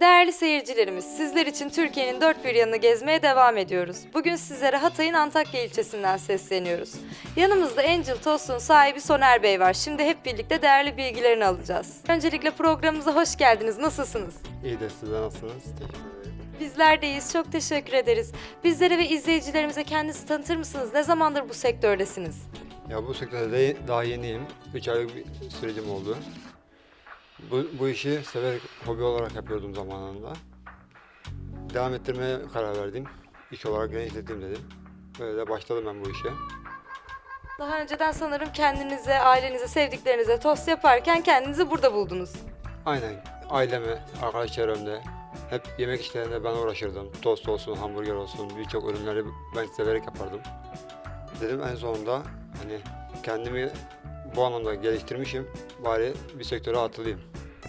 Değerli seyircilerimiz, sizler için Türkiye'nin dört bir yanını gezmeye devam ediyoruz. Bugün sizlere Hatay'ın Antakya ilçesinden sesleniyoruz. Yanımızda Angel Tost'un sahibi Soner Bey var. Şimdi hep birlikte değerli bilgilerini alacağız. Öncelikle programımıza hoş geldiniz. Nasılsınız? İyi de siz de nasılsınız? Teşekkür ederim. Bizler deyiz. Çok teşekkür ederiz. Bizlere ve izleyicilerimize kendinizi tanıtır mısınız? Ne zamandır bu sektördesiniz? Ya bu sektörde daha yeniyim. 3 aylık bir sürecim oldu. Bu, bu işi severek hobi olarak yapıyordum zamanında. Devam ettirmeye karar verdim. İş olarak genişleteyim dedim. Böyle de başladım ben bu işe. Daha önceden sanırım kendinize, ailenize, sevdiklerinize tost yaparken kendinizi burada buldunuz. Aynen aileme, arkadaş çevremde hep yemek işlerinde ben uğraşırdım. Tost olsun, hamburger olsun birçok ürünleri ben severek yapardım. Dedim en sonunda hani kendimi bu anlamda geliştirmişim. Bari bir sektöre atılayım.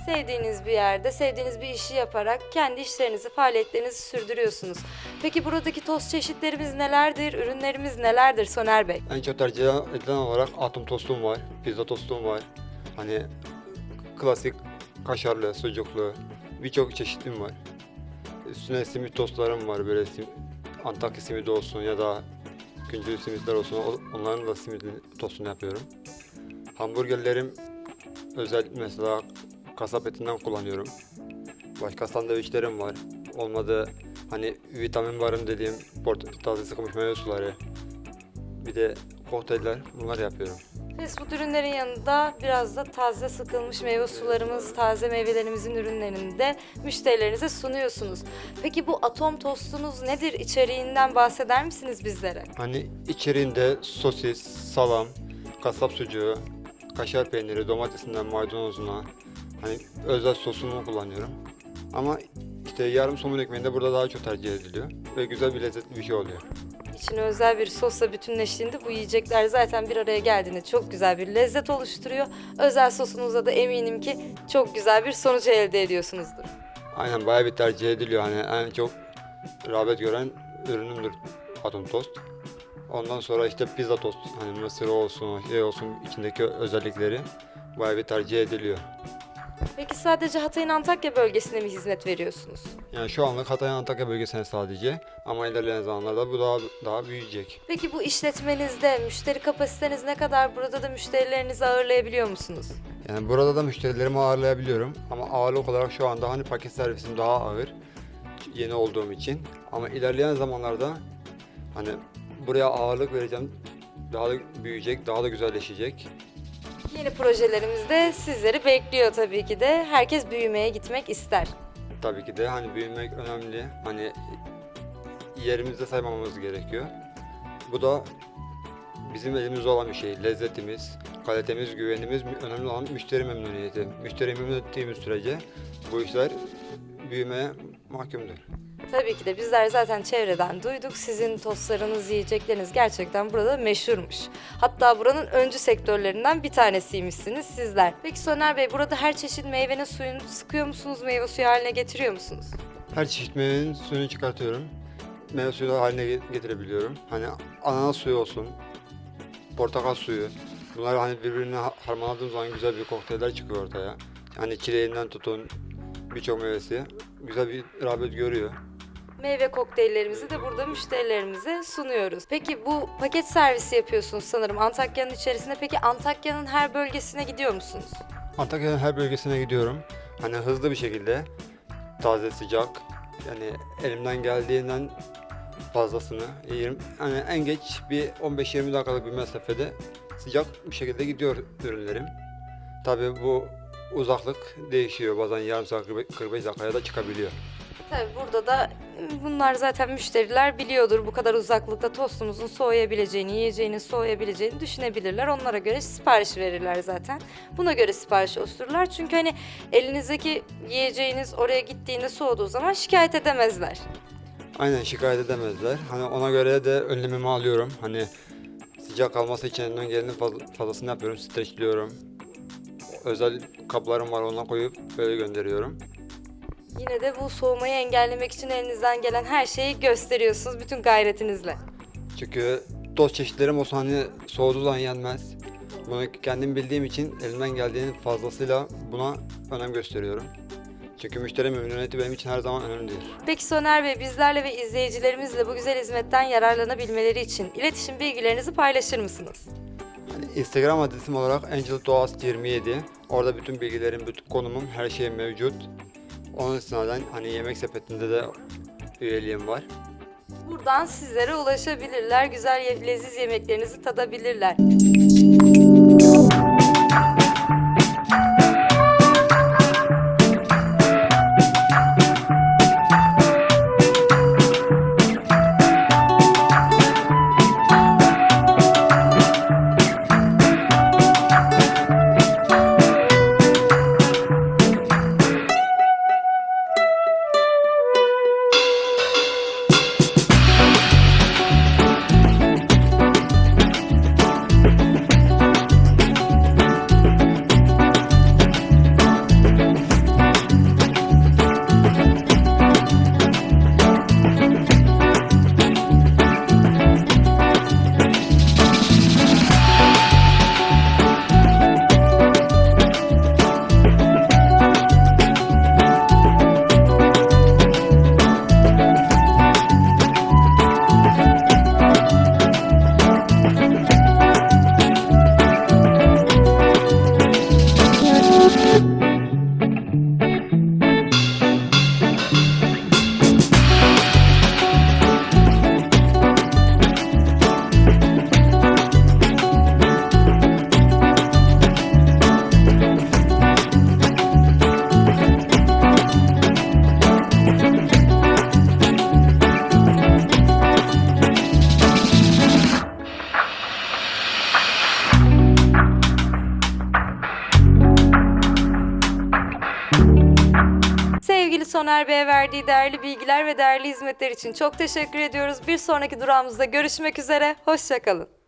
Sevdiğiniz bir yerde, sevdiğiniz bir işi yaparak kendi işlerinizi, faaliyetlerinizi sürdürüyorsunuz. Peki buradaki tost çeşitlerimiz nelerdir, ürünlerimiz nelerdir Soner Bey? En çok tercih edilen olarak atom tostum var, pizza tostum var. Hani klasik kaşarlı, sucuklu birçok çeşitim var. Üstüne simit tostlarım var böyle sim, Antakya simidi olsun ya da güncül simitler olsun onların da simit tostunu yapıyorum. Hamburgerlerim özel mesela kasap etinden kullanıyorum. Başka sandviçlerim var. Olmadı hani vitamin barım dediğim port taze sıkılmış meyve suları. Bir de kokteyller bunlar yapıyorum. Fast food ürünlerin yanında biraz da taze sıkılmış meyve sularımız, taze meyvelerimizin ürünlerini de müşterilerinize sunuyorsunuz. Peki bu atom tostunuz nedir? İçeriğinden bahseder misiniz bizlere? Hani içeriğinde sosis, salam, kasap sucuğu, kaşar peyniri, domatesinden maydanozuna hani özel sosunu kullanıyorum. Ama işte yarım somun ekmeğinde burada daha çok tercih ediliyor ve güzel bir lezzetli bir şey oluyor. İçine özel bir sosla bütünleştiğinde bu yiyecekler zaten bir araya geldiğinde çok güzel bir lezzet oluşturuyor. Özel sosunuzla da eminim ki çok güzel bir sonuç elde ediyorsunuzdur. Aynen bayağı bir tercih ediliyor. Hani en çok rağbet gören ürünümdür atom tost. Ondan sonra işte pizza tost. Hani mısır olsun, şey olsun içindeki özellikleri bayağı bir tercih ediliyor. Peki sadece Hatay'ın Antakya bölgesine mi hizmet veriyorsunuz? Yani şu anlık Hatay Antakya bölgesine sadece ama ilerleyen zamanlarda bu daha daha büyüyecek. Peki bu işletmenizde müşteri kapasiteniz ne kadar? Burada da müşterilerinizi ağırlayabiliyor musunuz? Yani burada da müşterilerimi ağırlayabiliyorum ama ağırlık olarak şu anda hani paket servisim daha ağır yeni olduğum için ama ilerleyen zamanlarda hani buraya ağırlık vereceğim daha da büyüyecek, daha da güzelleşecek. Yeni projelerimiz de sizleri bekliyor tabii ki de. Herkes büyümeye gitmek ister. Tabii ki de hani büyümek önemli. Hani yerimizde saymamamız gerekiyor. Bu da bizim elimizde olan bir şey. Lezzetimiz, kalitemiz, güvenimiz önemli olan müşteri memnuniyeti. Müşteri memnun ettiğimiz sürece bu işler büyümeye mahkumdur. Tabii ki de bizler zaten çevreden duyduk. Sizin tostlarınız, yiyecekleriniz gerçekten burada meşhurmuş. Hatta buranın öncü sektörlerinden bir tanesiymişsiniz sizler. Peki Soner Bey burada her çeşit meyvenin suyunu sıkıyor musunuz? Meyve suyu haline getiriyor musunuz? Her çeşit meyvenin suyunu çıkartıyorum. Meyve suyu haline ge- getirebiliyorum. Hani ananas suyu olsun, portakal suyu. Bunları hani birbirine ha- harmanladığım zaman güzel bir kokteyller çıkıyor ortaya. Hani çileğinden tutun birçok meyvesi güzel bir rağbet görüyor. Meyve kokteyllerimizi de burada müşterilerimize sunuyoruz. Peki bu paket servisi yapıyorsunuz sanırım Antakya'nın içerisinde. Peki Antakya'nın her bölgesine gidiyor musunuz? Antakya'nın her bölgesine gidiyorum. Hani hızlı bir şekilde taze sıcak yani elimden geldiğinden fazlasını yiyorum. Hani en geç bir 15-20 dakikalık bir mesafede sıcak bir şekilde gidiyor ürünlerim. Tabii bu uzaklık değişiyor. Bazen yarım saat 45 dakikaya da çıkabiliyor. Tabii burada da bunlar zaten müşteriler biliyordur. Bu kadar uzaklıkta tostumuzun soğuyabileceğini, yiyeceğinin soğuyabileceğini düşünebilirler. Onlara göre sipariş verirler zaten. Buna göre sipariş oluştururlar. Çünkü hani elinizdeki yiyeceğiniz oraya gittiğinde soğuduğu zaman şikayet edemezler. Aynen şikayet edemezler. Hani ona göre de önlemimi alıyorum. Hani sıcak kalması için elimden gelenin faz- fazlasını yapıyorum. Streçliyorum. Özel kaplarım var ona koyup böyle gönderiyorum. Yine de bu soğumayı engellemek için elinizden gelen her şeyi gösteriyorsunuz bütün gayretinizle. Çünkü toz çeşitlerim olsa hani soğuduğu zaman yenmez. Bunu kendim bildiğim için elimden geldiğinin fazlasıyla buna önem gösteriyorum. Çünkü müşteri memnuniyeti benim için her zaman önemlidir. Peki Soner Bey bizlerle ve izleyicilerimizle bu güzel hizmetten yararlanabilmeleri için iletişim bilgilerinizi paylaşır mısınız? Instagram adresim olarak angeldoğas27. Orada bütün bilgilerim, bütün konumum, her şeyim mevcut. Onun istinaden hani yemek sepetinde de üyeliğim var. Buradan sizlere ulaşabilirler, güzel leziz yemeklerinizi tadabilirler. Soner Bey'e verdiği değerli bilgiler ve değerli hizmetler için çok teşekkür ediyoruz. Bir sonraki durağımızda görüşmek üzere, hoşçakalın.